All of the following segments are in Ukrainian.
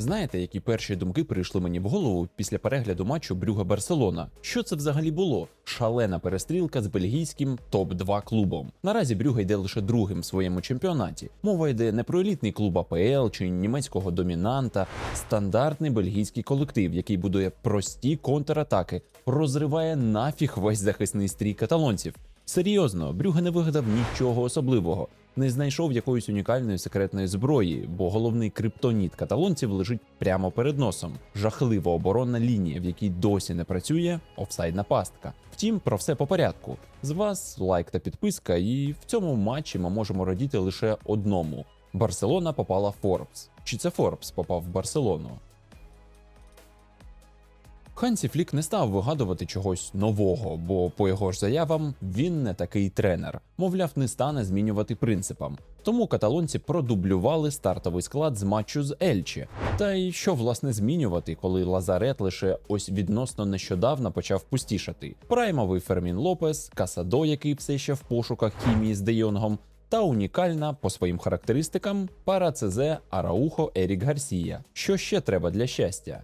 Знаєте, які перші думки прийшли мені в голову після перегляду матчу Брюга Барселона? Що це взагалі було? Шалена перестрілка з бельгійським топ-2 клубом. Наразі Брюга йде лише другим в своєму чемпіонаті. Мова йде не про елітний клуб АПЛ чи німецького домінанта, стандартний бельгійський колектив, який будує прості контратаки, розриває нафіг весь захисний стрій каталонців. Серйозно, Брюге не вигадав нічого особливого, не знайшов якоїсь унікальної секретної зброї, бо головний криптоніт каталонців лежить прямо перед носом. Жахлива оборонна лінія, в якій досі не працює офсайдна пастка. Втім, про все по порядку. З вас лайк та підписка, і в цьому матчі ми можемо радіти лише одному: Барселона попала в Форбс. Чи це Форбс попав в Барселону? Хансі Флік не став вигадувати чогось нового, бо по його ж заявам він не такий тренер, мовляв, не стане змінювати принципам. Тому каталонці продублювали стартовий склад з матчу з Ельчі. Та й що власне змінювати, коли Лазарет лише ось відносно нещодавно почав пустішати. Праймовий Фермін Лопес, Касадо, який все ще в пошуках хімії з Де Йонгом, та унікальна по своїм характеристикам пара ЦЗ Араухо Ерік Гарсія. Що ще треба для щастя?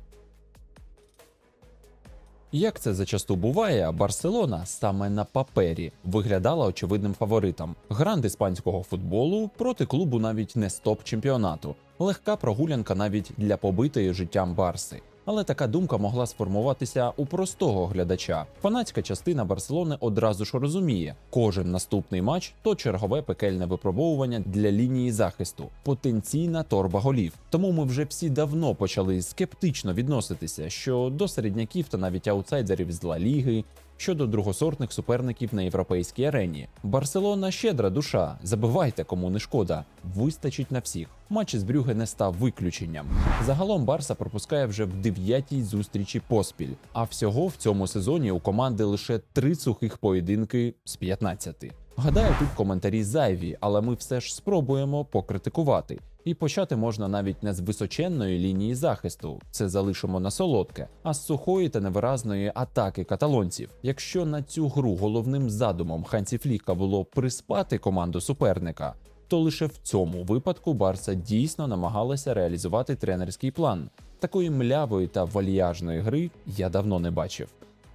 Як це зачасту буває, Барселона саме на папері виглядала очевидним фаворитом. Гранд іспанського футболу проти клубу навіть не стоп чемпіонату, легка прогулянка навіть для побитої життям Барси. Але така думка могла сформуватися у простого глядача. Фанатська частина Барселони одразу ж розуміє, кожен наступний матч то чергове пекельне випробовування для лінії захисту, потенційна торба голів. Тому ми вже всі давно почали скептично відноситися, що до середняків та навіть аутсайдерів з Ла Ліги, щодо другосортних суперників на європейській арені. Барселона щедра душа. Забивайте, кому не шкода. Вистачить на всіх. Матч з Брюге не став виключенням. Загалом Барса пропускає вже в дев'ятій зустрічі поспіль. А всього в цьому сезоні у команди лише три сухих поєдинки з 15. Гадаю, тут коментарі зайві, але ми все ж спробуємо покритикувати. І почати можна навіть не з височенної лінії захисту, це залишимо на солодке, а з сухої та невиразної атаки каталонців. Якщо на цю гру головним задумом Хансі Фліка було приспати команду суперника, то лише в цьому випадку Барса дійсно намагалася реалізувати тренерський план. Такої млявої та вальяжної гри я давно не бачив.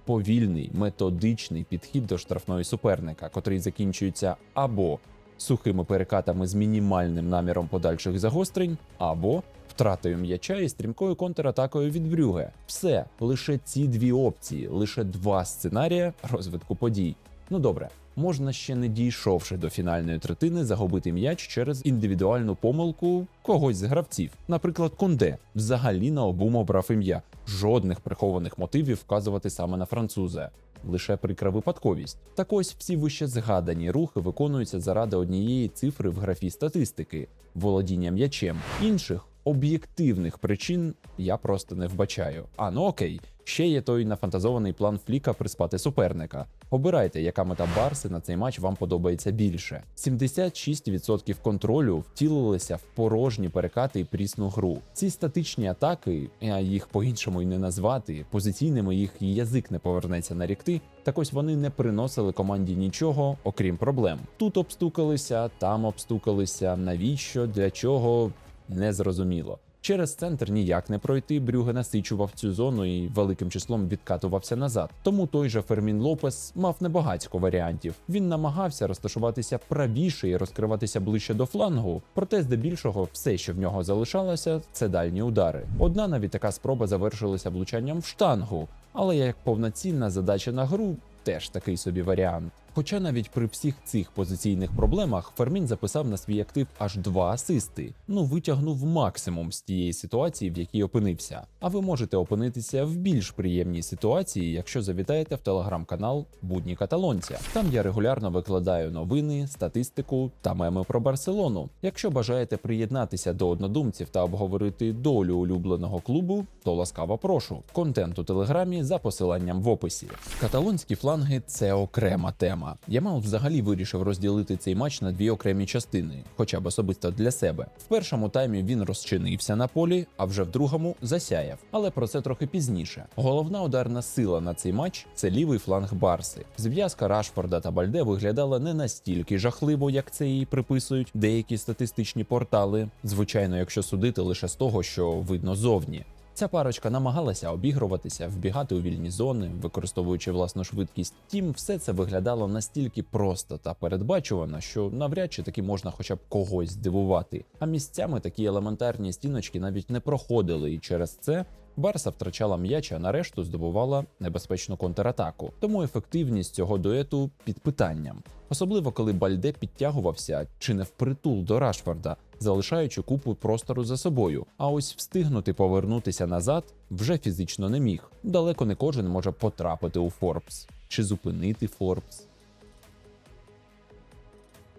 Повільний методичний підхід до штрафної суперника, котрий закінчується або сухими перекатами з мінімальним наміром подальших загострень, або втратою м'яча і стрімкою контратакою від Брюге. Все, лише ці дві опції, лише два сценарія розвитку подій. Ну добре, можна ще не дійшовши до фінальної третини, загубити м'яч через індивідуальну помилку когось з гравців. Наприклад, Конде взагалі на обум обрав ім'я, жодних прихованих мотивів вказувати саме на француза. Лише прикра випадковість. Так ось всі вище згадані рухи виконуються заради однієї цифри в графі статистики володіння м'ячем. Інших об'єктивних причин я просто не вбачаю. А ну окей, ще є той нафантазований план Фліка приспати суперника. Обирайте, яка мета Барси на цей матч вам подобається більше. 76% контролю втілилися в порожні перекати і прісну гру. Ці статичні атаки, а їх по-іншому й не назвати, позиційними їх язик не повернеться нарікти. Так ось вони не приносили команді нічого, окрім проблем. Тут обстукалися, там обстукалися. Навіщо, для чого незрозуміло. Через центр ніяк не пройти. Брюге насичував цю зону і великим числом відкатувався назад. Тому той же Фермін Лопес мав небагацько варіантів. Він намагався розташуватися правіше і розкриватися ближче до флангу. Проте, здебільшого, все, що в нього залишалося, це дальні удари. Одна навіть така спроба завершилася влучанням в штангу, але як повноцінна задача на гру. Теж такий собі варіант. Хоча навіть при всіх цих позиційних проблемах Фермін записав на свій актив аж два асисти. Ну витягнув максимум з тієї ситуації, в якій опинився. А ви можете опинитися в більш приємній ситуації, якщо завітаєте в телеграм-канал Будні Каталонця. Там я регулярно викладаю новини, статистику та меми про Барселону. Якщо бажаєте приєднатися до однодумців та обговорити долю улюбленого клубу, то ласкаво прошу. Контент у телеграмі за посиланням в описі. Каталонські фланги це окрема тема. Тема. Ямал взагалі вирішив розділити цей матч на дві окремі частини, хоча б особисто для себе. В першому таймі він розчинився на полі, а вже в другому засяяв. Але про це трохи пізніше. Головна ударна сила на цей матч це лівий фланг Барси. Зв'язка Рашфорда та Бальде виглядала не настільки жахливо, як це їй приписують деякі статистичні портали. Звичайно, якщо судити лише з того, що видно зовні. Ця парочка намагалася обігруватися, вбігати у вільні зони, використовуючи власну швидкість. Втім, все це виглядало настільки просто та передбачувано, що навряд чи таки можна хоча б когось здивувати. А місцями такі елементарні стіночки навіть не проходили, і через це Барса втрачала м'яч, а нарешту здобувала небезпечну контратаку. Тому ефективність цього дуету під питанням, особливо коли Бальде підтягувався чи не впритул до Рашфорда, залишаючи купу простору за собою. А ось встигнути повернутися назад вже фізично не міг. Далеко не кожен може потрапити у Форбс чи зупинити Форбс.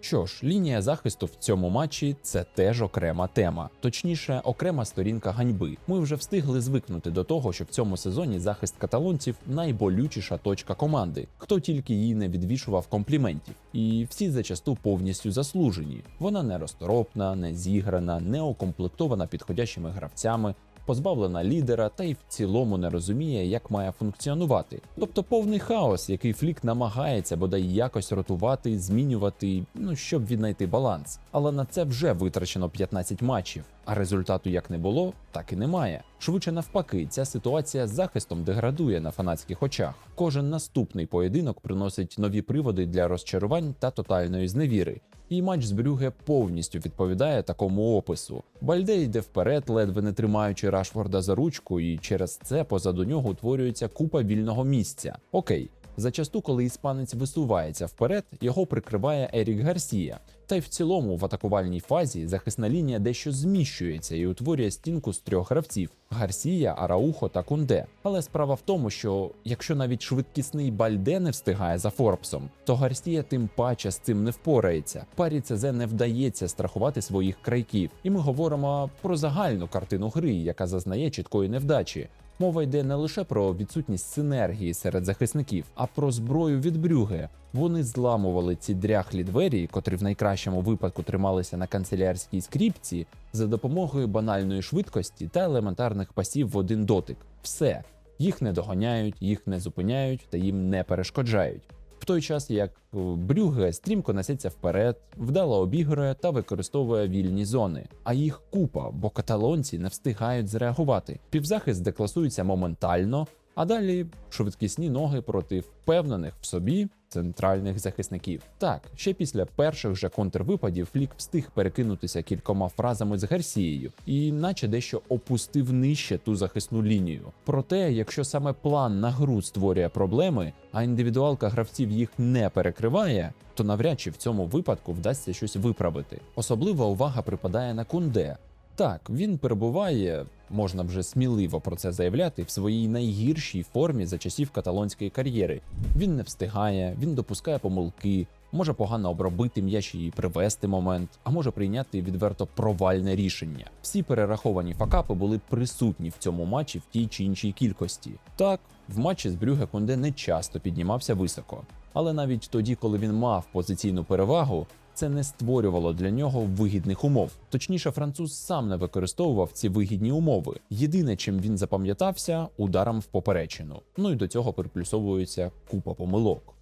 Що ж, лінія захисту в цьому матчі це теж окрема тема, точніше, окрема сторінка ганьби. Ми вже встигли звикнути до того, що в цьому сезоні захист каталонців найболючіша точка команди, хто тільки їй не відвішував компліментів, і всі зачасту повністю заслужені. Вона не розторопна, не зіграна, не укомплектована підходящими гравцями. Позбавлена лідера та й в цілому не розуміє, як має функціонувати. Тобто повний хаос, який флік намагається бодай якось ротувати, змінювати, ну щоб віднайти баланс. Але на це вже витрачено 15 матчів, а результату як не було, так і немає. Швидше навпаки, ця ситуація з захистом деградує на фанатських очах. Кожен наступний поєдинок приносить нові приводи для розчарувань та тотальної зневіри. І матч з Брюге повністю відповідає такому опису. Бальде йде вперед, ледве не тримаючи Рашфорда за ручку, і через це позаду нього утворюється купа вільного місця. Окей. Зачасту, коли іспанець висувається вперед, його прикриває Ерік Гарсія. Та й в цілому в атакувальній фазі захисна лінія дещо зміщується і утворює стінку з трьох гравців: Гарсія, Араухо та Кунде. Але справа в тому, що якщо навіть швидкісний Бальде не встигає за Форбсом, то Гарсія тим паче з цим не впорається. Парі ЦЗ не вдається страхувати своїх крайків, і ми говоримо про загальну картину гри, яка зазнає чіткої невдачі. Мова йде не лише про відсутність синергії серед захисників, а про зброю від брюги. Вони зламували ці дряхлі двері, котрі в найкращому випадку трималися на канцелярській скріпці, за допомогою банальної швидкості та елементарних пасів в один дотик. Все їх не доганяють, їх не зупиняють та їм не перешкоджають. В той час як е, Брюге стрімко несеться вперед, вдало обігрує та використовує вільні зони, а їх купа, бо каталонці не встигають зреагувати. Півзахист декласується моментально, а далі швидкісні ноги проти впевнених в собі центральних захисників. Так, ще після перших же контрвипадів Флік встиг перекинутися кількома фразами з Гарсією, і наче дещо опустив нижче ту захисну лінію. Проте, якщо саме план на гру створює проблеми, а індивідуалка гравців їх не перекриває, то навряд чи в цьому випадку вдасться щось виправити. Особлива увага припадає на кунде. Так, він перебуває, можна вже сміливо про це заявляти, в своїй найгіршій формі за часів каталонської кар'єри. Він не встигає, він допускає помилки, може погано обробити м'яч і привести момент, а може прийняти відверто провальне рішення. Всі перераховані факапи були присутні в цьому матчі в тій чи іншій кількості. Так, в матчі з Брюге Конде не часто піднімався високо, але навіть тоді, коли він мав позиційну перевагу, це не створювало для нього вигідних умов. Точніше, француз сам не використовував ці вигідні умови. Єдине, чим він запам'ятався, ударом в поперечину. Ну і до цього приплюсовується купа помилок.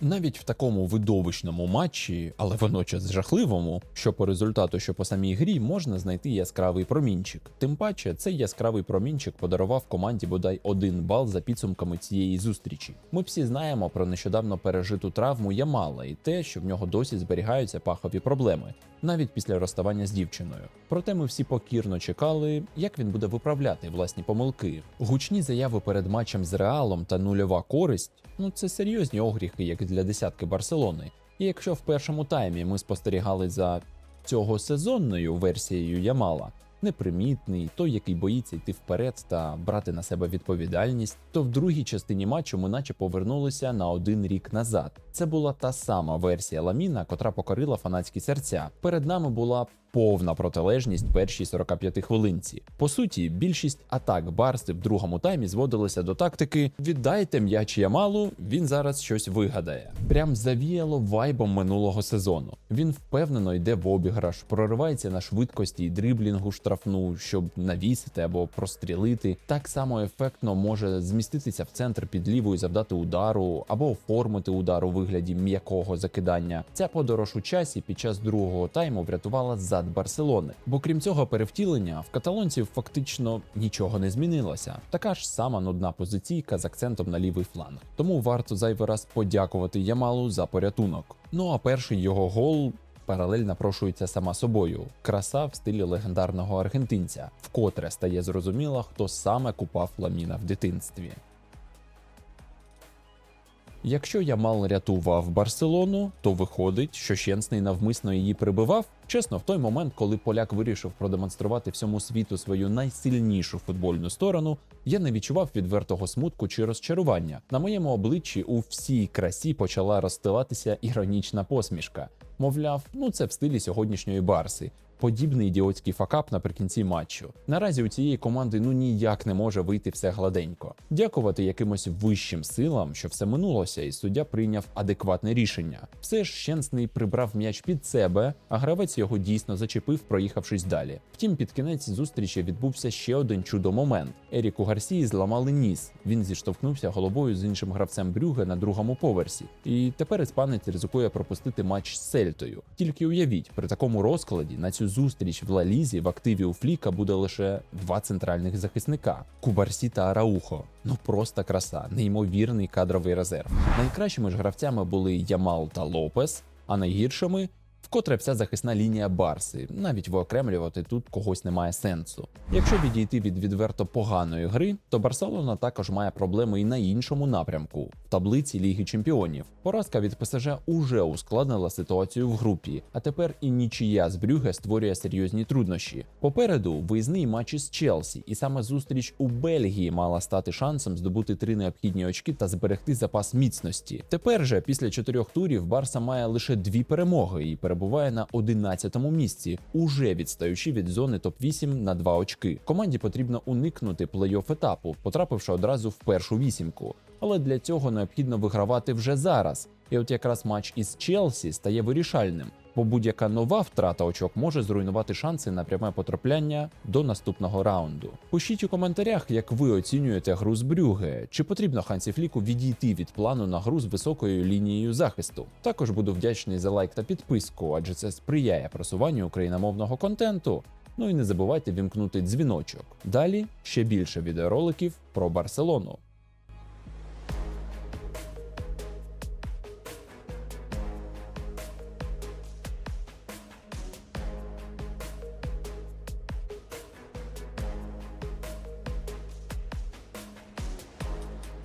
Навіть в такому видовищному матчі, але водночас жахливому, що по результату, що по самій грі можна знайти яскравий промінчик. Тим паче, цей яскравий промінчик подарував команді бодай один бал за підсумками цієї зустрічі. Ми всі знаємо про нещодавно пережиту травму Ямала і те, що в нього досі зберігаються пахові проблеми, навіть після розставання з дівчиною. Проте ми всі покірно чекали, як він буде виправляти власні помилки. Гучні заяви перед матчем з Реалом та нульова користь ну це серйозні огріхи, як для десятки Барселони. І якщо в першому таймі ми спостерігали за цього сезонною версією Ямала, непримітний, той, який боїться йти вперед та брати на себе відповідальність, то в другій частині матчу ми наче повернулися на один рік назад. Це була та сама версія Ламіна, котра покорила фанатські серця. Перед нами була повна протилежність першій 45 хвилинці. По суті, більшість атак Барси в другому таймі зводилися до тактики: віддайте м'яч Ямалу, він зараз щось вигадає. Прям завіяло вайбом минулого сезону. Він впевнено йде в обіграш, проривається на швидкості і дриблінгу штрафну, щоб навісити або прострілити. Так само ефектно може зміститися в центр під лівою, завдати удару або оформити удар у вигляді м'якого закидання. Ця подорож у часі під час другого тайму врятувала зад Барселони. Бо крім цього перевтілення, в каталонців фактично нічого не змінилося. Така ж сама нудна позиційка з акцентом на лівий фланг. Тому варто зайвий раз подякувати Ямалу за порятунок. Ну а перший його гол. Паралель напрошується сама собою. Краса в стилі легендарного аргентинця, вкотре стає зрозуміло, хто саме купав ламіна в дитинстві. Якщо Ямал рятував Барселону, то виходить, що Щенсний навмисно її прибивав. Чесно, в той момент, коли поляк вирішив продемонструвати всьому світу свою найсильнішу футбольну сторону, я не відчував відвертого смутку чи розчарування. На моєму обличчі у всій красі почала розстилатися іронічна посмішка. Мовляв, ну це в стилі сьогоднішньої барси. Подібний ідіотський факап наприкінці матчу. Наразі у цієї команди ну ніяк не може вийти все гладенько. Дякувати якимось вищим силам, що все минулося, і суддя прийняв адекватне рішення. Все ж Щенсний прибрав м'яч під себе, а гравець його дійсно зачепив, проїхавшись далі. Втім, під кінець зустрічі відбувся ще один чудо момент. Еріку Гарсії зламали ніс. Він зіштовхнувся головою з іншим гравцем Брюге на другому поверсі. І тепер іспанець ризикує пропустити матч з Сельтою. Тільки уявіть, при такому розкладі на цю зустріч в Лалізі в активі у Фліка буде лише два центральних захисника Кубарсі та Араухо. Ну просто краса, неймовірний кадровий резерв. Найкращими ж гравцями були Ямал та Лопес, а найгіршими. Вкотре вся захисна лінія Барси, навіть виокремлювати тут когось немає сенсу. Якщо відійти від відверто поганої гри, то Барселона також має проблеми і на іншому напрямку в таблиці Ліги Чемпіонів. Поразка від ПСЖ уже ускладнила ситуацію в групі, а тепер і нічия з Брюге створює серйозні труднощі. Попереду виїзний матч із Челсі, і саме зустріч у Бельгії мала стати шансом здобути три необхідні очки та зберегти запас міцності. Тепер же, після чотирьох турів, Барса має лише дві перемоги і перебуває на 11-му місці, уже відстаючи від зони топ-8 на 2 очки. Команді потрібно уникнути плей-офф етапу, потрапивши одразу в першу вісімку. Але для цього необхідно вигравати вже зараз. І от якраз матч із Челсі стає вирішальним, бо будь-яка нова втрата очок може зруйнувати шанси на пряме потрапляння до наступного раунду. Пишіть у коментарях, як ви оцінюєте гру з Брюге, чи потрібно Хансі Фліку відійти від плану на гру з високою лінією захисту. Також буду вдячний за лайк та підписку, адже це сприяє просуванню україномовного контенту. Ну і не забувайте вімкнути дзвіночок. Далі ще більше відеороликів про Барселону.